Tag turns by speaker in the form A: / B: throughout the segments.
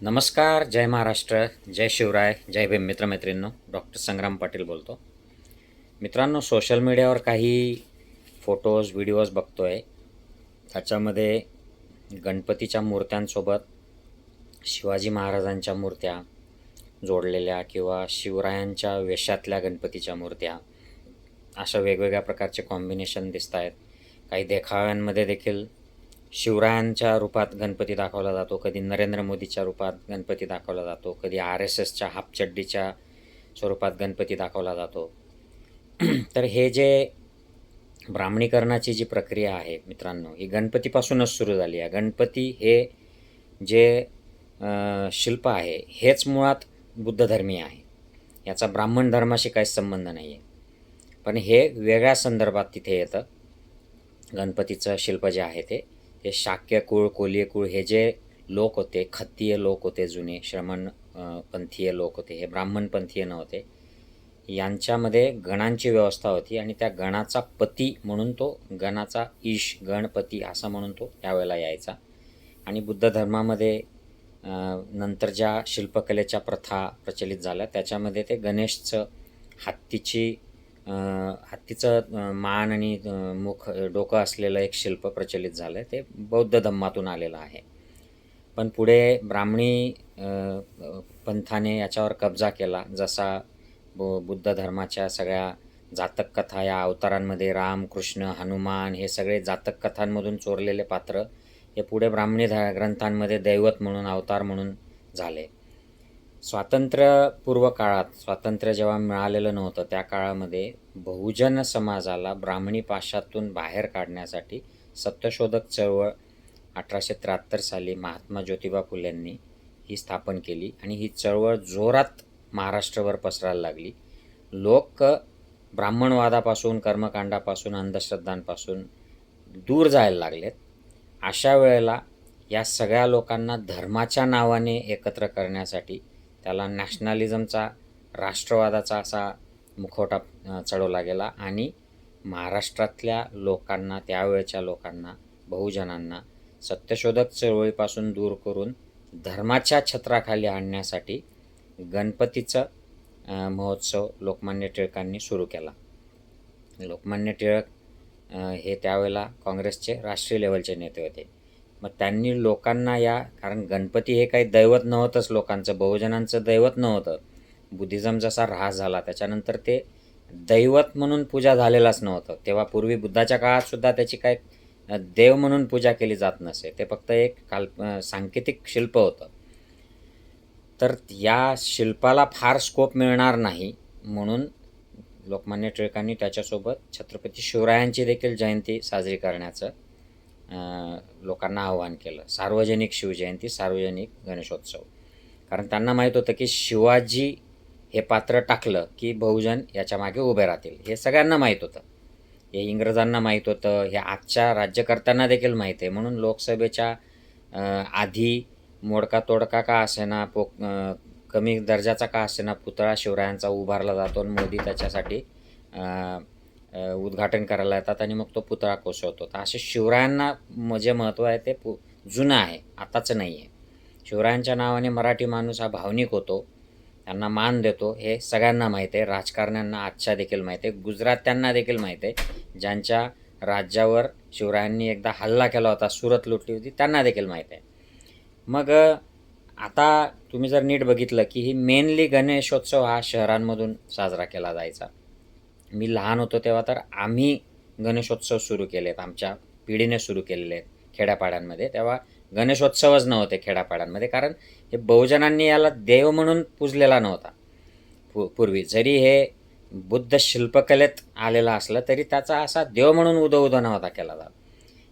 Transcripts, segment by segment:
A: नमस्कार जय महाराष्ट्र जय शिवराय जय भीम मित्रमैत्रिणींनो डॉक्टर संग्राम पाटील बोलतो. मित्रांनो सोशल मीडियावर काही फोटोज व्हिडिओज बघतो आहे त्याच्यामध्ये गणपतीच्या मूर्त्यांसोबत शिवाजी महाराजांच्या मूर्त्या जोडलेल्या किंवा शिवरायांच्या वेशातल्या गणपतीच्या मूर्त्या. अशा वेगवेगळ्या प्रकारचे कॉम्बिनेशन दिसत आहेत काही देखाव्यांमध्ये देखील शिवरायांच्या रूपात गणपती दाखवला जातो कधी नरेंद्र मोदीच्या रूपात गणपती दाखवला जातो कधी आर एस एसच्या हापचड्डीच्या स्वरूपात गणपती दाखवला जातो. तर हे जे ब्राह्मणीकरणाची जी प्रक्रिया आहे मित्रांनो ही गणपतीपासूनच सुरू झाली आहे. गणपती हे जे शिल्प आहे हेच मुळात बुद्धधर्मी आहे. याचा ब्राह्मण धर्माशी काही संबंध नाही आहे पण हे वेगळ्या संदर्भात तिथे येतं. गणपतीचं शिल्प जे आहे ते हे शाक्य कुळ कोलीय कुळ हे जे लोक होते खत्तीय लोक होते जुने श्रमण पंथीय लोक होते हे ब्राह्मण पंथीय नव्हते यांच्यामध्ये गणांची व्यवस्था होती आणि त्या गणाचा पती म्हणून तो गणाचा ईश गणपती असा म्हणून तो त्यावेळेला यायचा. आणि बुद्ध धर्मामध्ये नंतर ज्या शिल्पकलेच्या प्रथा प्रचलित झाल्या त्याच्यामध्ये ते गणेशचं हत्तीची हत्तीचं मान आणि मुख डोकं असलेलं एक शिल्प प्रचलित झालं आहे ते बौद्ध धम्मातून आलेलं आहे. पण पुढे ब्राह्मणी पंथाने याच्यावर कब्जा केला. जसा बु बुद्ध धर्माच्या सगळ्या जातक कथा या अवतारांमध्ये राम कृष्ण हनुमान हे सगळे जातक कथांमधून चोरलेले पात्र हे पुढे ब्राह्मणी ध ग्रंथांमध्ये दैवत म्हणून अवतार म्हणून झाले. स्वातंत्र्यपूर्व काळात स्वातंत्र्य जेव्हा मिळालेलं नव्हतं त्या काळामध्ये बहुजन समाजाला ब्राह्मणी पाशातून बाहेर काढण्यासाठी सत्यशोधक चळवळ अठराशे त्र्याहत्तर साली महात्मा ज्योतिबा फुलेंनी ही स्थापन केली आणि ही चळवळ जोरात महाराष्ट्रभर पसरायला लागली. लोक ब्राह्मणवादापासून कर्मकांडापासून अंधश्रद्धांपासून दूर जायला लागलेत. अशा वेळेला या सगळ्या लोकांना धर्माच्या नावाने एकत्र करण्यासाठी त्याला नॅशनलिझमचा राष्ट्रवादाचा असा मुखवटा चढवला गेला. आणि महाराष्ट्रातल्या लोकांना त्यावेळच्या लोकांना बहुजनांना सत्यशोधक चळवळीपासून दूर करून धर्माच्या छत्राखाली आणण्यासाठी गणपतीचं महोत्सव लोकमान्य टिळकांनी सुरू केला. लोकमान्य टिळक हे त्यावेळेला काँग्रेसचे राष्ट्रीय लेवलचे नेते होते. मग त्यांनी लोकांना या कारण गणपती हे काही दैवत नव्हतंच लोकांचं बहुजनांचं दैवत नव्हतं. बुद्धिझम जसा ऱ्हास झाला त्याच्यानंतर ते दैवत म्हणून पूजा झालेलाच नव्हतं. तेव्हा पूर्वी बुद्धाच्या काळातसुद्धा त्याची काय देव म्हणून पूजा केली जात नसे. ते फक्त एक काल्प सांकेतिक शिल्प होतं. तर या शिल्पाला फार स्कोप मिळणार नाही म्हणून लोकमान्य टिळकांनी त्याच्यासोबत छत्रपती शिवरायांची देखील जयंती साजरी करण्याचं लोकांना आवाहन केलं. सार्वजनिक शिवजयंती सार्वजनिक गणेशोत्सव. कारण त्यांना माहीत होतं की शिवाजी हे पात्र टाकलं की बहुजन याच्या मागे उभे राहतील. हे सगळ्यांना माहीत होतं. हे इंग्रजांना माहीत होतं. हे आजच्या राज्यकर्त्यांना देखील माहीत आहे. म्हणून लोकसभेच्या आधी मोडका तोडका का असेना पो कमी दर्जाचा का असेना पुतळा शिवरायांचा उभारला जातो आणि मोदी त्याच्यासाठी उद्घाटन करायला येतात आणि मग तो पुतळा कोसळतो. तर असे शिवरायांना म जे महत्त्व आहे ते पु जुनं आहे आताचं नाही आहे शिवरायांच्या नावाने मराठी माणूस हा भावनिक होतो त्यांना मान देतो हे सगळ्यांना माहीत आहे. राजकारण्यांना आजच्या देखील माहीत आहे. गुजरात्यांना देखील माहीत आहे. ज्यांच्या राज्यावर शिवरायांनी एकदा हल्ला केला होता सुरत लुटली होती त्यांना देखील माहीत आहे. मग आता तुम्ही जर नीट बघितलं की ही मेनली गणेशोत्सव हा शहरांमधून साजरा केला जायचा. मी लहान होतो तेव्हा तर आम्ही गणेशोत्सव सुरू केले आहेत आमच्या पिढीने सुरू केलेले आहेत खेड्यापाड्यांमध्ये. तेव्हा गणेशोत्सवच नव्हते खेड्यापाड्यांमध्ये कारण हे बहुजनांनी याला देव म्हणून पूजलेला नव्हता. पू पूर्वी जरी हे बुद्ध शिल्पकलेत आलेलं असलं तरी त्याचा असा देव म्हणून उदो उदो नव्हता केला जात.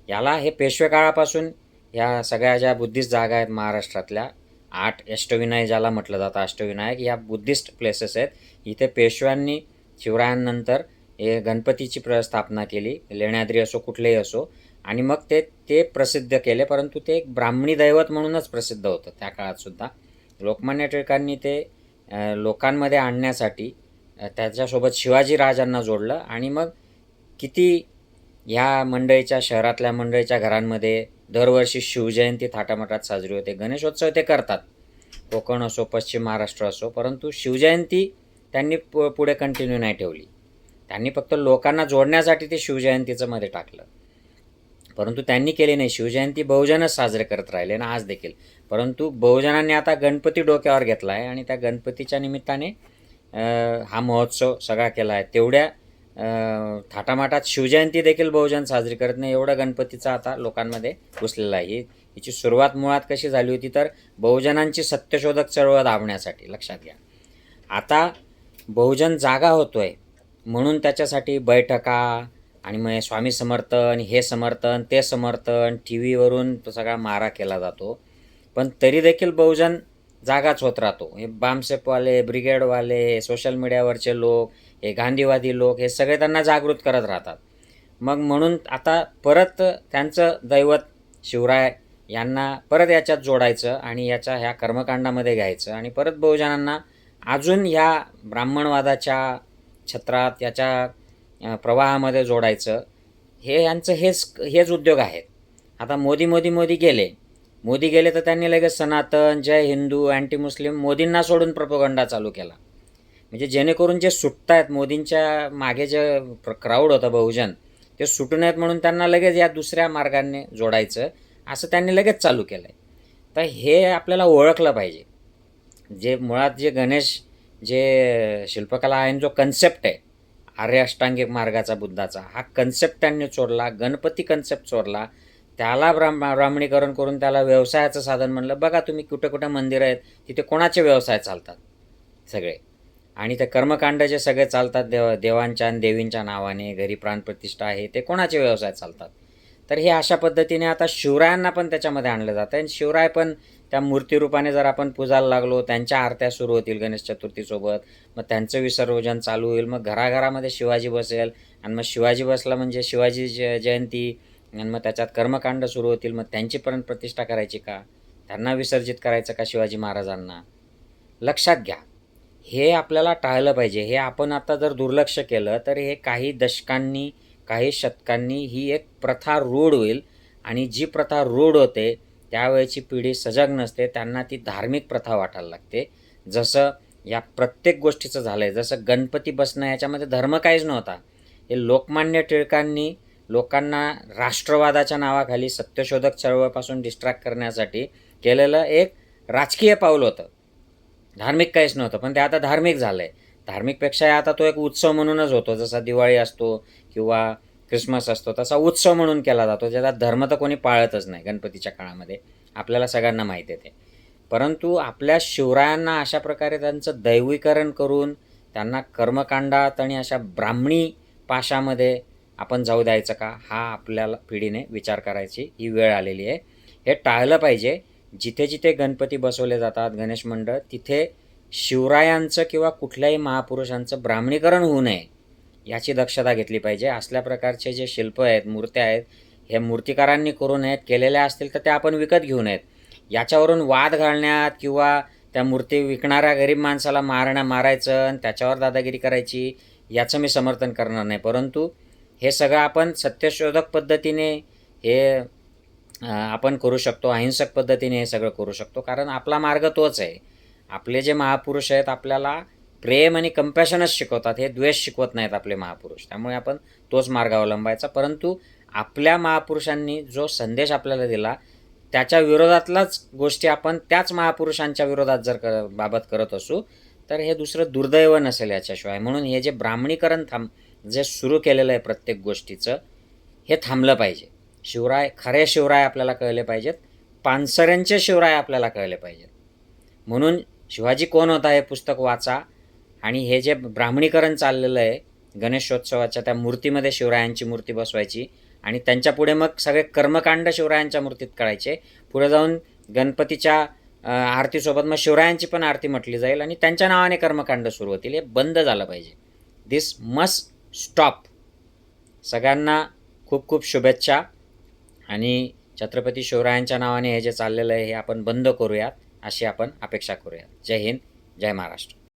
A: याला हे पेशवे काळापासून या सगळ्या ज्या बुद्धिस्ट जागा आहेत महाराष्ट्रातल्या आठ अष्टविनायक ज्याला म्हटलं जातं अष्टविनायक या बुद्धिस्ट प्लेसेस आहेत. इथे पेशव्यांनी शिवरायांनंतर हे गणपतीची प्र स्थापना केली. लेण्याद्री असो कुठलेही असो. आणि मग ते ते प्रसिद्ध केले परंतु ते एक ब्राह्मणी दैवत म्हणूनच प्रसिद्ध होतं त्या काळातसुद्धा लोकमान्य टिळकांनी ते लोकांमध्ये आणण्यासाठी त्याच्यासोबत शिवाजी राजांना जोडलं. आणि मग किती ह्या मंडळीच्या शहरातल्या मंडळीच्या घरांमध्ये दरवर्षी शिवजयंती थाटामाटात साजरी होते. गणेशोत्सव ते करतात. कोकण असो पश्चिम महाराष्ट्र असो परंतु शिवजयंती त्यांनी पु पुढे कंटिन्यू नाही ठेवली. त्यांनी फक्त लोकांना जोडण्यासाठी ते शिवजयंतीचं मध्ये टाकलं. परंतु त्यांनी केली नाही. शिवजयंती बहुजनच साजरे करत राहिले ना आज देखील. परंतु बहुजनांनी आता गणपती डोक्यावर घेतला आहे आणि त्या गणपतीच्या निमित्ताने हा महोत्सव सगळा केला आहे तेवढ्या थाटामाटात शिवजयंती देखील बहुजन साजरी करत नाही. एवढं गणपतीचा आता लोकांमध्ये घुसलेला आहे. ही हिची सुरुवात मुळात कशी झाली होती तर बहुजनांची सत्यशोधक चळवळ दाबण्यासाठी. लक्षात घ्या. आता बहुजन जागा होतोय. म्हणून त्याच्यासाठी बैठका आणि मग स्वामी समर्थन हे समर्थन ते समर्थन टी व्हीवरून तो सगळा मारा केला जातो. पण तरी देखील बहुजन जागाच होत राहतो. हे बामसेपवाले ब्रिगेडवाले सोशल मीडियावरचे लोक हे गांधीवादी लोक हे सगळे त्यांना जागृत करत राहतात. मग म्हणून आता परत त्यांचं दैवत शिवराय यांना परत याच्यात जोडायचं आणि याच्या ह्या कर्मकांडामध्ये घ्यायचं आणि परत बहुजनांना अजून ह्या ब्राह्मणवादाच्या छत्रात याच्या प्रवाहामध्ये जोडायचं हे यांचं हेच हेच उद्योग आहेत. आता मोदी मोदी मोदी गेले. मोदी गेले तर त्यांनी लगेच सनातन जय हिंदू अँटी मुस्लिम मोदींना सोडून प्रपोगंडा चालू केला. म्हणजे जेणेकरून जे सुटत आहेत मोदींच्या मागे जे क्राऊड होतं बहुजन ते सुटू नयेत म्हणून त्यांना लगेच या दुसऱ्या मार्गाने जोडायचं असं त्यांनी लगेच चालू केलं आहे तर हे आपल्याला ओळखलं पाहिजे. जे मुळात जे गणेश जे शिल्पकला आहे आणि जो कन्सेप्ट आहे आर्य अष्टांगिक मार्गाचा बुद्धाचा हा कन्सेप्ट त्यांनी चोरला गणपती कन्सेप्ट चोरला. त्याला ब्राह्म ब्राह्मणीकरण करून त्याला व्यवसायाचं साधन म्हणलं बघा तुम्ही कुठं कुठं मंदिरं आहेत तिथे कोणाचे व्यवसाय चालतात? सगळे. आणि ते कर्मकांड जे सगळे चालतात देव देवांच्या आणि देवींच्या नावाने घरी प्राणप्रतिष्ठा आहे ते कोणाचे व्यवसाय चालतात? तर हे अशा पद्धतीने आता शिवरायांना पण त्याच्यामध्ये आणलं जातं. आणि शिवराय पण त्या मूर्तिरूपाने जर आपण पूजायला लागलो त्यांच्या आरत्या सुरू होतील गणेश चतुर्थीसोबत मग त्यांचं विसर्जन चालू होईल मग घराघरामध्ये शिवाजी बसेल आणि मग शिवाजी बसला म्हणजे शिवाजी ज जयंती आणि मग त्याच्यात कर्मकांड सुरू होतील मग त्यांची पण प्रतिष्ठा करायची का? त्यांना विसर्जित करायचं का शिवाजी महाराजांना? लक्षात घ्या हे आपल्याला टाळलं पाहिजे. हे आपण आता जर दुर्लक्ष केलं तर हे काही दशकांनी काही शतकांनी ही एक प्रथा रूढ होईल आणि जी प्रथा रूढ होते त्यावेळेची पिढी सजग नसते त्यांना ती धार्मिक प्रथा वाटायला लागते. जसं या प्रत्येक गोष्टीचं झालं आहे जसं गणपती बसणं याच्यामध्ये धर्म काहीच नव्हता. हे लोकमान्य टिळकांनी लोकांना राष्ट्रवादाच्या नावाखाली सत्यशोधक चळवळपासून डिस्ट्रॅक्ट करण्यासाठी केलेलं एक राजकीय पाऊल होतं. धार्मिक काहीच नव्हतं पण ते आता धार्मिक झालं आहे धार्मिकपेक्षा आता तो एक उत्सव म्हणूनच होतो जसा दिवाळी असतो किंवा क्रिसमस असतो तसा उत्सव म्हणून केला जातो ज्याचा धर्म तर कोणी पाळतच नाही गणपतीच्या काळामध्ये. आपल्याला सगळ्यांना माहीत आहे ते. परंतु आपल्या शिवरायांना अशा प्रकारे त्यांचं दैवीकरण करून त्यांना कर्मकांडात आणि अशा ब्राह्मणी पाशामध्ये आपण जाऊ द्यायचं का हा आपल्याला पिढीने विचार करायची ही वेळ आलेली आहे. हे टाळलं पाहिजे. जिथे जिथे गणपती बसवले जातात गणेश मंडळ तिथे शिवरायांचं किंवा कुठल्याही महापुरुषांचं ब्राह्मणीकरण होऊ नये. याची दक्षता घेतली पाहिजे. असल्या प्रकारचे जे शिल्प आहेत मूर्त्या आहेत हे मूर्तिकारांनी करू नयेत केलेल्या असतील तर त्या आपण विकत घेऊ नयेत. याच्यावरून वाद घालण्यात किंवा त्या मूर्ती विकणाऱ्या गरीब माणसाला मारण्या मारायचं आणि त्याच्यावर दादागिरी करायची याचं मी समर्थन करणार नाही. परंतु हे सगळं आपण सत्यशोधक पद्धतीने हे आपण करू शकतो अहिंसक पद्धतीने हे सगळं करू शकतो. कारण आपला मार्ग तोच आहे. आपले जे महापुरुष आहेत आपल्याला प्रेम आणि कंपॅशनच शिकवतात हे द्वेष शिकवत नाहीत आपले महापुरुष. त्यामुळे आपण तोच मार्ग अवलंबायचा. परंतु आपल्या महापुरुषांनी जो संदेश आपल्याला दिला त्याच्या विरोधातलाच गोष्टी आपण त्याच महापुरुषांच्या विरोधात जर क बाबत करत असू तर हे दुसरं दुर्दैव नसेल याच्याशिवाय. म्हणून हे जे ब्राह्मणीकरण थांब जे सुरू केलेलं आहे प्रत्येक गोष्टीचं हे थांबलं पाहिजे. शिवराय खरे शिवराय आपल्याला कळले पाहिजेत. पानसऱ्यांचे शिवराय आपल्याला कळले पाहिजेत. म्हणून शिवाजी कोण होता हे पुस्तक वाचा. आणि हे जे ब्राह्मणीकरण चाललेलं आहे गणेशोत्सवाच्या त्या मूर्तीमध्ये शिवरायांची मूर्ती बसवायची आणि त्यांच्या पुढे मग सगळे कर्मकांड शिवरायांच्या मूर्तीत करायचे. पुढे जाऊन गणपतीच्या आरतीसोबत मग शिवरायांची पण आरती म्हटली जाईल आणि त्यांच्या नावाने कर्मकांड सुरू होतील. हे बंद झालं पाहिजे. दिस मस्ट स्टॉप सगळ्यांना खूप खूप शुभेच्छा आणि छत्रपती शिवरायांच्या नावाने हे जे चाललेलं आहे हे आपण बंद करूयात. अशी आपण अपेक्षा करूयात. जय हिंद जय महाराष्ट्र.